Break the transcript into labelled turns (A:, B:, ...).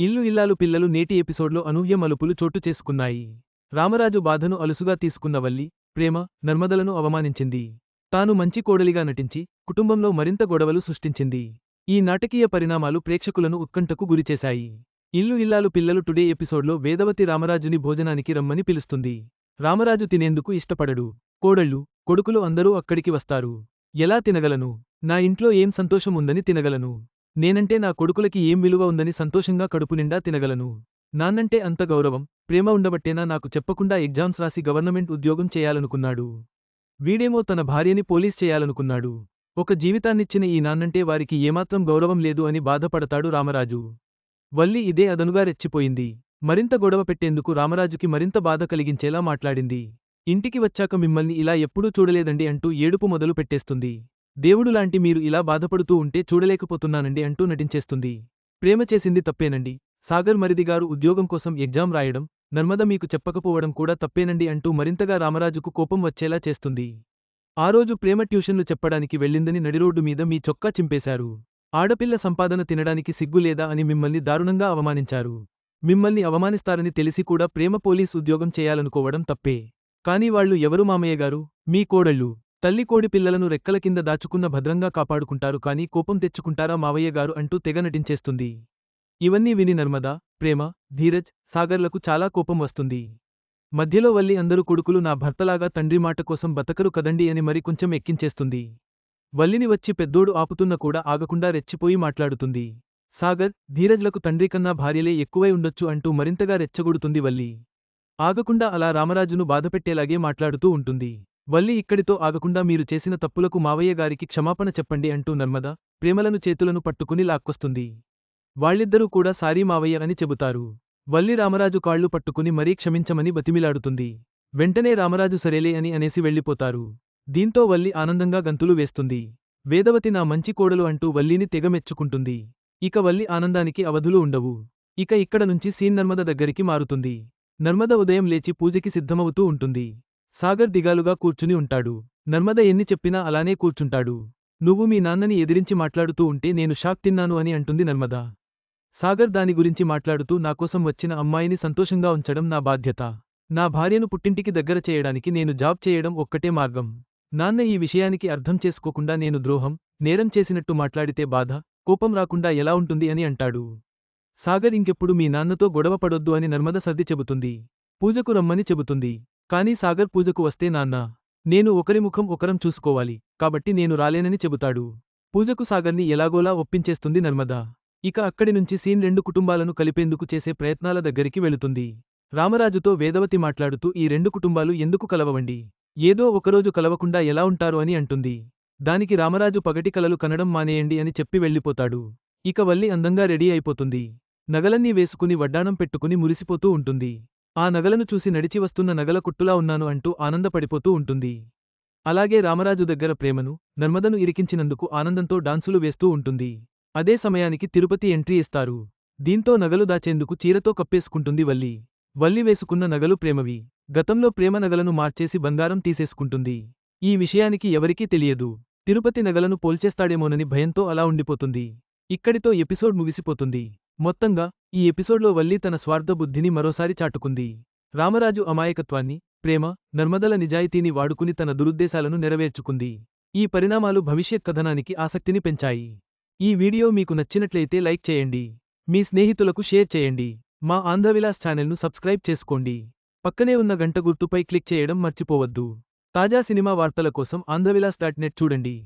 A: ఇల్లు ఇల్లాలు పిల్లలు నేటి ఎపిసోడ్లో అనూహ్య మలుపులు చోటు చేసుకున్నాయి. రామరాజు బాధను అలుసుగా తీసుకున్న వల్లి ప్రేమ నర్మదలను అవమానించింది. తాను మంచి కోడలిగా నటించి కుటుంబంలో మరింత గొడవలు సృష్టించింది. ఈ నాటకీయ పరిణామాలు ప్రేక్షకులను ఉత్కంఠకు గురిచేశాయి. ఇల్లు ఇల్లాలు పిల్లలు టుడే ఎపిసోడ్లో వేదవతి రామరాజుని భోజనానికి రమ్మని పిలుస్తుంది. రామరాజు తినేందుకు ఇష్టపడడు. కోడళ్ళు కొడుకులు అందరూ అక్కడికి వస్తారు. ఎలా తినగలను? నా ఇంట్లో ఏం సంతోషముందని తినగలను? నేనంటే నా కొడుకులకి ఏం విలువ ఉందని సంతోషంగా కడుపు నిండా తినగలను. నాన్నంటే అంత గౌరవం ప్రేమ ఉండబట్టేనా నాకు చెప్పకుండా ఎగ్జామ్స్ రాసి గవర్నమెంట్ ఉద్యోగం చేయాలనుకున్నాడు. వీడేమో తన భార్యని పోలీస్ చేయాలనుకున్నాడు. ఒక జీవితాన్నిచ్చిన ఈ నాన్నంటే వారికి ఏమాత్రం గౌరవం లేదు అని బాధపడతాడు రామరాజు. వల్లి ఇదే అదనుగా రెచ్చిపోయింది. మరింత గొడవ పెట్టేందుకు రామరాజుకి మరింత బాధ కలిగించేలా మాట్లాడింది. ఇంటికి వచ్చాక మిమ్మల్ని ఇలా ఎప్పుడూ చూడలేదండి అంటూ ఏడుపు మొదలు పెట్టేస్తుంది. దేవుడులాంటి మీరు ఇలా బాధపడుతూ ఉంటే చూడలేకపోతున్నానండి అంటూ నటించేస్తుంది. ప్రేమ చేసింది తప్పేనండి. సాగర్ మరిదిగారు ఉద్యోగం కోసం ఎగ్జామ్ రాయడం నర్మద మీకు చెప్పకపోవడం కూడా తప్పేనండి అంటూ మరింతగా రామరాజుకు కోపం వచ్చేలా చేస్తుంది. ఆ రోజు ప్రేమ ట్యూషన్లు చెప్పడానికి వెళ్ళిందని నడిరోడ్డు మీద మీ చొక్కా చింపేశారు. ఆడపిల్ల సంపాదన తినడానికి సిగ్గులేదా అని మిమ్మల్ని దారుణంగా అవమానించారు. మిమ్మల్ని అవమానిస్తారని తెలిసి కూడా ప్రేమ పోలీస్ ఉద్యోగం చేయాలనుకోవడం తప్పే. కాని వాళ్ళు ఎవరు మామయ్యగారు మీ కోడళ్ళు. తల్లి కోడి పిల్లలను రెక్కల కింద దాచుకున్న భద్రంగా కాపాడుకుంటారు కాని కోపం తెచ్చుకుంటారా మావయ్యగారు అంటూ తెగ నటించేస్తుంది. ఇవన్నీ విని నర్మద ప్రేమ ధీరజ్ సాగర్లకు చాలా కోపం వస్తుంది. మధ్యలో వల్లి అందరూ కొడుకులు నా భర్తలాగా తండ్రి మాట కోసం బతకరు కదండి అని మరి కొంచెం ఎక్కించేస్తుంది. వల్లిని వచ్చి పెద్దోడు ఆపుతున్న కూడా ఆగకుండా రెచ్చిపోయి మాట్లాడుతుంది. సాగర్ ధీరజ్లకు తండ్రి కన్నా భార్యలే ఎక్కువై ఉండొచ్చు అంటూ మరింతగా రెచ్చగొడుతుంది వల్లి. ఆగకుండా అలా రామరాజును బాధపెట్టేలాగే మాట్లాడుతూ ఉంటుంది. వల్లి ఇక్కడితో ఆగకుండా మీరు చేసిన తప్పులకు మావయ్య గారికి క్షమాపణ చెప్పండి అంటూ నర్మద ప్రేమలను చేతులను పట్టుకుని లాక్కొస్తుంది. వాళ్ళిద్దరూ కూడా సారీ మావయ్య అని చెబుతారు. వల్లి రామరాజు కాళ్ళు పట్టుకుని మరీ క్షమించమని బతిమిలాడుతుంది. వెంటనే రామరాజు సరేలే అని అనేసి వెళ్ళిపోతారు. దీంతో వల్లి ఆనందంగా గంతులు వేస్తుంది. వేదవతి నా మంచి కోడలు అంటూ వల్లిని తెగమెచ్చుకుంటుంది ఇక వల్లి ఆనందానికి అవధులు ఉండవు. ఇక ఇక్కడ నుంచి సీన్ నర్మద దగ్గరికి మారుతుంది. నర్మద ఉదయం లేచి పూజకి సిద్ధమవుతూ ఉంటుంది. సాగర్ దిగాలుగా కూర్చుని ఉంటాడు. నర్మద ఎన్ని చెప్పినా అలానే కూర్చుంటాడు. నువ్వు మీ నాన్నని ఎదిరించి మాట్లాడుతూ ఉంటే నేను షాక్ తిన్నాను అని అంటుంది నర్మద. సాగర్ దాని గురించి మాట్లాడుతూ నాకోసం వచ్చిన అమ్మాయిని సంతోషంగా ఉంచడం నా బాధ్యత. నా భార్యను పుట్టింటికి దగ్గర చేయడానికి నేను జాబ్ చేయడం ఒక్కటే మార్గం. నాన్న ఈ విషయానికి అర్థం చేసుకోకుండా నేను ద్రోహం నేరం చేసినట్టు మాట్లాడితే బాధ కోపం రాకుండా ఎలా ఉంటుంది అని అంటాడు. సాగర్ ఇంకెప్పుడు మీ నాన్నతో గొడవ పడొద్దు అని నర్మద సర్ది చెబుతుంది. పూజకు రమ్మని చెబుతుంది. కానీ సాగర్ పూజకు వస్తే నాన్నా నేను ఒకరి ముఖం ఒకరం చూసుకోవాలి కాబట్టి నేను రాలేనని చెబుతాడు. పూజకు సాగర్ని ఎలాగోలా ఒప్పించేస్తుంది నర్మదా. ఇక అక్కడి నుంచి సీన్ రెండు కుటుంబాలను కలిపేందుకు చేసే ప్రయత్నాల దగ్గరికి వెళుతుంది. రామరాజుతో వేదవతి మాట్లాడుతూ ఈ రెండు కుటుంబాలు ఎందుకు కలవవండి? ఏదో ఒకరోజు కలవకుండా ఎలా ఉంటారు అని అంటుంది. దానికి రామరాజు పగటి కలలు కనడం మానేయండి అని చెప్పి వెళ్ళిపోతాడు. ఇక వల్లి అందంగా రెడీ అయిపోతుంది. నగలన్నీ వేసుకుని వడ్డాణం పెట్టుకుని మురిసిపోతూ ఉంటుంది. ఆ నగలను చూసి నడిచి వస్తున్న నగల కుట్టులా ఉన్నాను అంటూ ఆనందపడిపోతూ ఉంటుంది. అలాగే రామరాజు దగ్గర ప్రేమను నర్మదను ఇరికించినందుకు ఆనందంతో డాన్సులు వేస్తూ ఉంటుంది. అదే సమయానికి తిరుపతి ఎంట్రీ ఇస్తారు. దీంతో నగలు దాచేందుకు చీరతో కప్పేసుకుంటుంది వల్లి. వల్లి వేసుకున్న నగలు ప్రేమవి. గతంలో ప్రేమ నగలను మార్చేసి బంగారం తీసేసుకుంటుంది. ఈ విషయానికి ఎవరికీ తెలియదు. తిరుపతి నగలను పోల్చేస్తాడేమోనని భయంతో అలా ఉండిపోతుంది. ఇక్కడితో ఎపిసోడ్ ముగిసిపోతుంది. మొత్తంగా ఈ ఎపిసోడ్లో వల్లి తన స్వార్థ బుద్ధిని మరోసారి చాటుకుంది. రామరాజు అమాయకత్వాన్ని ప్రేమ నర్మదల నిజాయితీని వాడుకుని తన దురుద్దేశాలను నెరవేర్చుకుంది. ఈ పరిణామాలు భవిష్యత్ కథనానికి ఆసక్తిని పెంచాయి. ఈ వీడియో మీకు నచ్చినట్లయితే లైక్ చేయండి. మీ స్నేహితులకు షేర్ చేయండి. మా ఆంధ్రవిలాస్ ఛానల్ను సబ్స్క్రైబ్ చేసుకోండి. పక్కనే ఉన్న గంట గుర్తుపై క్లిక్ చేయడం మర్చిపోవద్దు. తాజా సినిమా వార్తల కోసం ఆంధ్రవిలాస్ డాట్ నెట్ చూడండి.